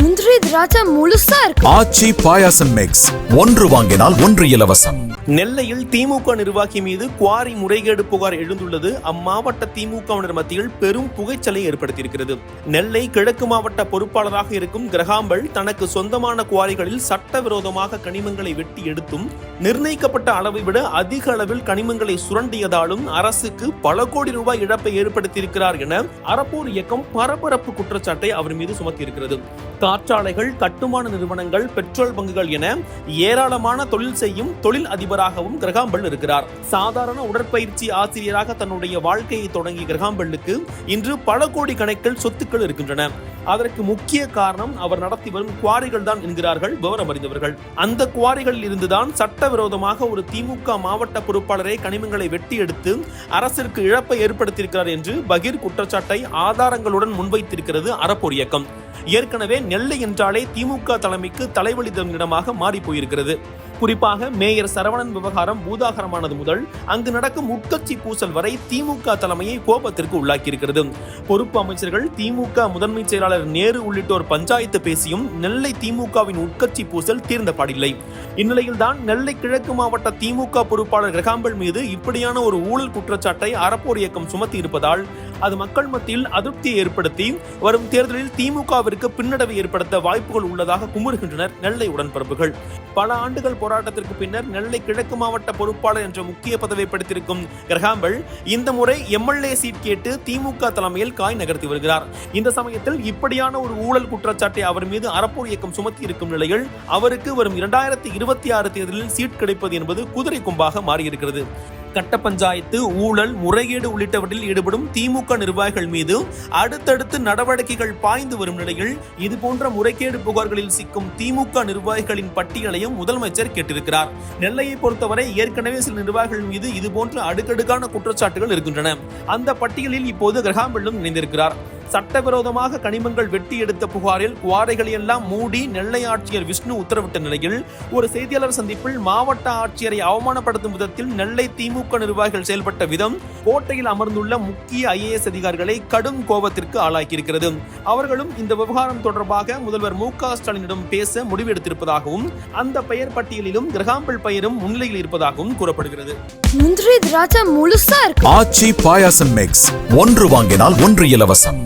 முந்திரி திராட்சை முழுசா இருக்கு. ஆச்சி பாயாசம் மிக்ஸ் ஒன்று வாங்கினால் ஒன்று இலவசம். நெல்லையில் திமுக நிர்வாகி மீது குவாரி முறைகேடு புகார் எழுந்துள்ளது. அம்மாவட்ட திமுகவினர் மத்தியில் பெரும் புகைச்சலை ஏற்படுத்தியிருக்கிறது. நெல்லை கிழக்கு மாவட்ட பொறுப்பாளராக இருக்கும் கிரகாம்பல் தனக்கு சொந்தமான குவாரிகளில் சட்டவிரோதமாக கனிமங்களை வெட்டி எடுத்தும் நிர்ணயிக்கப்பட்ட அளவை விட அதிக அளவில் கனிமங்களை சுரண்டியதாலும் அரசுக்கு பல கோடி ரூபாய் இழப்பை ஏற்படுத்தியிருக்கிறார் என அறப்போர் இயக்கம் பரபரப்பு குற்றச்சாட்டை அவர் மீது சுமத்தியிருக்கிறது. காற்றாலைகள் கட்டுமான நிறுவனங்கள் பெட்ரோல் பங்குகள் என ஏராளமான தொழில் செய்யும் தொழில் அதிபராகவும் கிரகாம்பல் இருக்கிறார். சாதாரண உடற்பயிற்சி ஆசிரியராக தன்னுடைய வாழ்க்கையை தொடங்கிய கிரகாம்பல்லுக்கு இன்று பல கோடி கணக்கில் சொத்துக்கள் இருக்கின்றன. அதற்கு முக்கிய காரணம் அவர் நடத்தி வரும் குவாரிகள் தான் என்கிறார்கள் விவரம் அறிந்தவர்கள் அந்த குவாரிகளில் இருந்துதான் சட்டவிரோதமாக ஒரு திமுக மாவட்ட பொறுப்பாளரை கனிமங்களை வெட்டி எடுத்து அரசிற்கு இழப்பை ஏற்படுத்தியிருக்கிறார் என்று பகீர் குற்றச்சாட்டை ஆதாரங்களுடன் முன்வைத்திருக்கிறது அறப்போர் இயக்கம். ஏற்கனவே நெல்லை என்றாலே திமுக தலைமைக்கு தலைவலி தரும் இடமாக மாறி போயிருக்கிறது. குறிப்பாக மேயர் சரவணன் விவகாரம் பூதாகரமானது முதல் அங்கு நடக்கும் உட்கட்சி பூசல் வரை திமுக தலைமையை கோபத்திற்கு உள்ளாக்கியிருக்கிறது. பொறுப்பு அமைச்சர்கள் திமுக முதன்மை செயலாளர் நேரு உள்ளிட்டோர் பஞ்சாயத்து பேசியும் நெல்லை திமுகவின் உட்கட்சி பூசல் தீர்ந்த பாடில்லை. இந்நிலையில்தான் நெல்லை கிழக்கு மாவட்ட திமுக பொறுப்பாளர் கிரகாம்பல் மீது இப்படியான ஒரு ஊழல் குற்றச்சாட்டை அறப்போர் இயக்கம் சுமத்தி இருப்பதால் அது மக்கள் மத்தியில் அதிருப்தியை ஏற்படுத்தி வரும் தேர்தலில் திமுகவிற்கு பின்னடைவை ஏற்படுத்த வாய்ப்புகள் உள்ளதாக குமுறுகின்றனர் நெல்லை உடன்பிறப்புகள். பல ஆண்டுகள் போராட்டத்திற்கு பின்னர் நெல்லை கிழக்கு மாவட்ட பொறுப்பாளர் என்ற முக்கிய பதவியை படுத்திருக்கும் கிரகாம்பல் இந்த முறை எம்எல்ஏ சீட் கேட்டு திமுக தலைமையில் காய் நகர்த்தி வருகிறார். இந்த சமயத்தில் இப்படியான ஒரு ஊழல் குற்றச்சாட்டை அவர் மீது அறப்போர் இயக்கம் சுமத்தி இருக்கும் நிலையில் அவருக்கு வரும் இரண்டாயிரத்தி இருபத்தி ஆறு தேர்தலில் சீட் கிடைப்பது என்பது குதிரை கொம்பாக மாறியிருக்கிறது. கட்ட பஞ்சாயத்து ஊழல் முறைகேடு உள்ளிட்டவற்றில் ஈடுபடும் திமுக நிர்வாகிகள் மீது அடுத்தடுத்து நடவடிக்கைகள் பாய்ந்து வரும் நிலையில் இதுபோன்ற முறைகேடு புகார்களில் சிக்கும் திமுக நிர்வாகிகளின் பட்டியலையும் முதலமைச்சர் கேட்டிருக்கிறார். நெல்லையை பொறுத்தவரை ஏற்கனவே சில நிர்வாகிகள் மீது இதுபோன்ற அடுக்கடுக்கான குற்றச்சாட்டுகள் இருக்கின்றன. அந்த பட்டியலில் இப்போது கிரகாம்பெல்லும் இணைந்திருக்கிறார். சட்டவிரோதமாக கனிமங்கள் வெட்டி எடுத்த புகாரில் குவாரைகளை எல்லாம் மூடி நெல்லை ஆட்சியர் விஷ்ணு உத்தரவிட்ட நிலையில் ஒரு செய்தியாளர் சந்திப்பில் மாவட்ட ஆட்சியரை அவமானப்படுத்தும் விதத்தில் நெல்லை திமுக நிர்வாகிகள் செயல்பட்ட விதம் கோட்டையில் அமர்ந்துள்ள முக்கிய ஐஏஎஸ் அதிகாரிகளை கடும் கோபத்திற்கு ஆளாக்கியிருக்கிறது. அவர்களும் இந்த விவகாரம் தொடர்பாக முதல்வர் மு க ஸ்டாலினிடம் பேச முடிவெடுத்திருப்பதாகவும் அந்த பெயர் பட்டியலிலும் கிரகாம்பல் பெயரும் முன்னிலையில் இருப்பதாகவும் கூறப்படுகிறது. முந்திரி திராட்சை முழுசா இருக்கு. ஆச்சி பாயாசம் மிக்ஸ் ஒன்று வாங்கினால் ஒன்று இலவசம்.